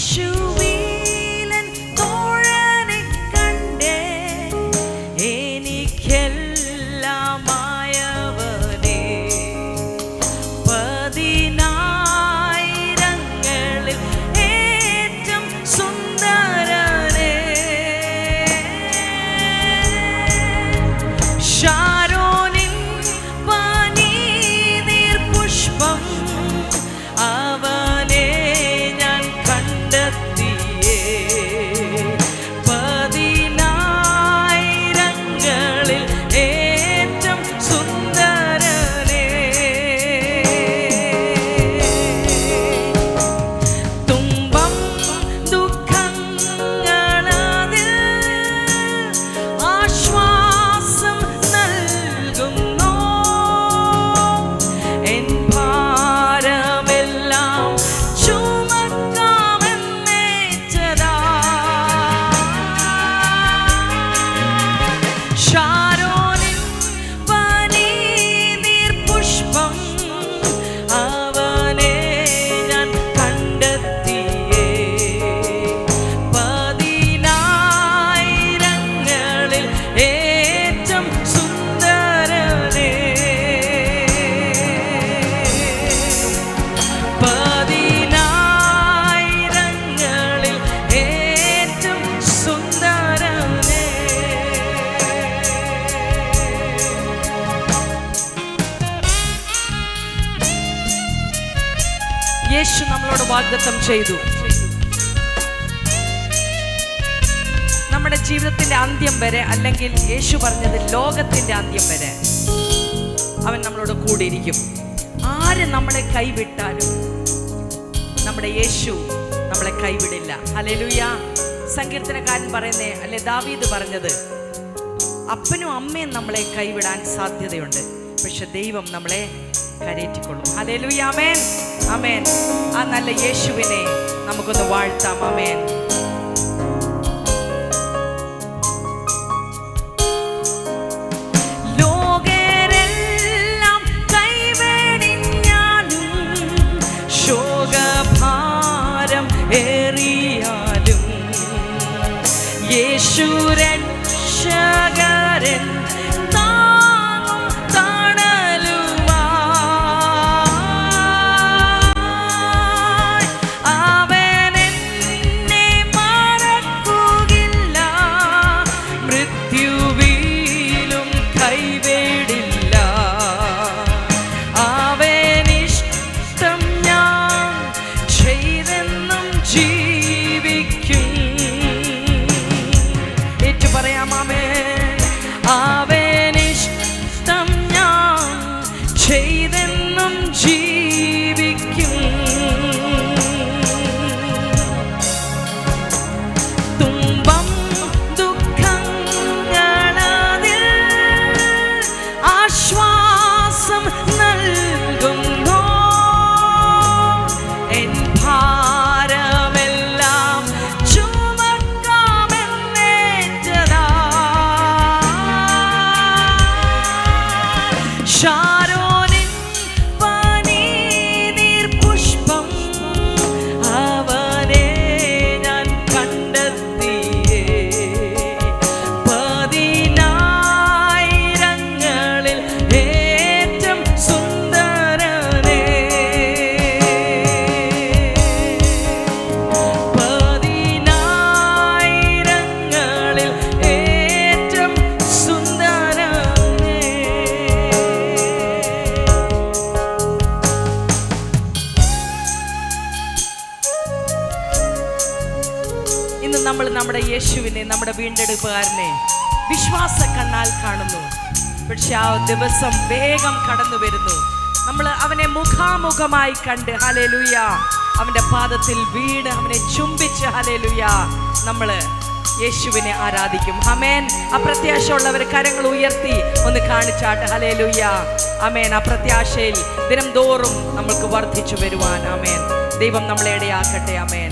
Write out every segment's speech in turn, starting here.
shoes. നമ്മളോട് വാഗ്ദത്തം ചെയ്തു. നമ്മുടെ ജീവിതത്തിന്റെ അന്ത്യം വരെ അല്ലെങ്കിൽ യേശു പറഞ്ഞത് ലോകത്തിന്റെ അന്ത്യം വരെ അവൻ നമ്മളോട് കൂടിയിരിക്കും. ആര് നമ്മളെ കൈവിട്ടാലും നമ്മുടെ യേശു നമ്മളെ കൈവിടില്ല. ഹല്ലേലൂയ. സങ്കീർത്തനക്കാരൻ പറയുന്നേ അല്ലെ ദാവീദ് പറഞ്ഞത് അപ്പനും അമ്മയും നമ്മളെ കൈവിടാൻ സാധ്യതയുണ്ട്. പക്ഷെ ദൈവം നമ്മളെ കരേറ്റിക്കൊള്ളും ഹല്ലേലൂയ അമേൻ അമേൻ ആ നല്ല യേശുവിനെ നമുക്കൊന്ന് വാഴ്ത്താം. ഏറിയാലും യേശു രക്ഷകരൻ ചെയ്തെന്നും ജീവിക്കും നമ്മുടെ വീണ്ടെടുപ്പുകാരനെ വിശ്വാസ കണ്ണാൽ കാണുന്നു. പക്ഷെ ആ ദിവസം വേഗം കടന്നു വരുന്നു. നമ്മൾ അവനെ മുഖാമുഖമായി കണ്ട് ഹലേലുയ അവന്റെ പാദത്തിൽ വീണ് അവനെ ചുംബിച്ച് ഹലേലുയ നമ്മൾ യേശുവിനെ ആരാധിക്കും. അമേൻ അപ്രത്യാശയുള്ളവർ കരങ്ങൾ ഉയർത്തി ഒന്ന് കാണിച്ചാട്ട് ഹലേലുയ അമേൻ അപ്രത്യാശയിൽ ദിനം തോറും നമ്മൾക്ക് വർദ്ധിച്ചു വരുവാൻ. അമേൻ ദൈവം നമ്മളെ ഇടയാക്കട്ടെ. അമേൻ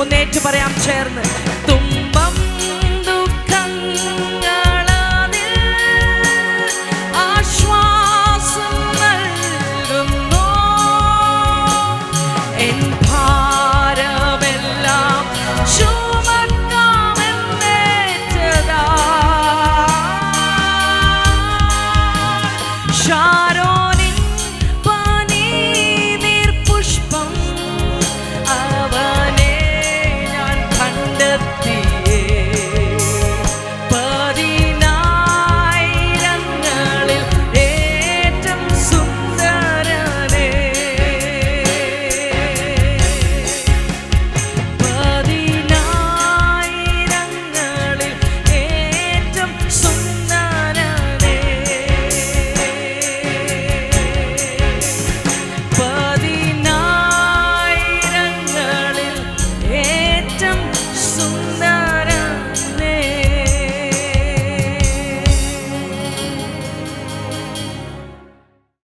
O Unetim varayam chernu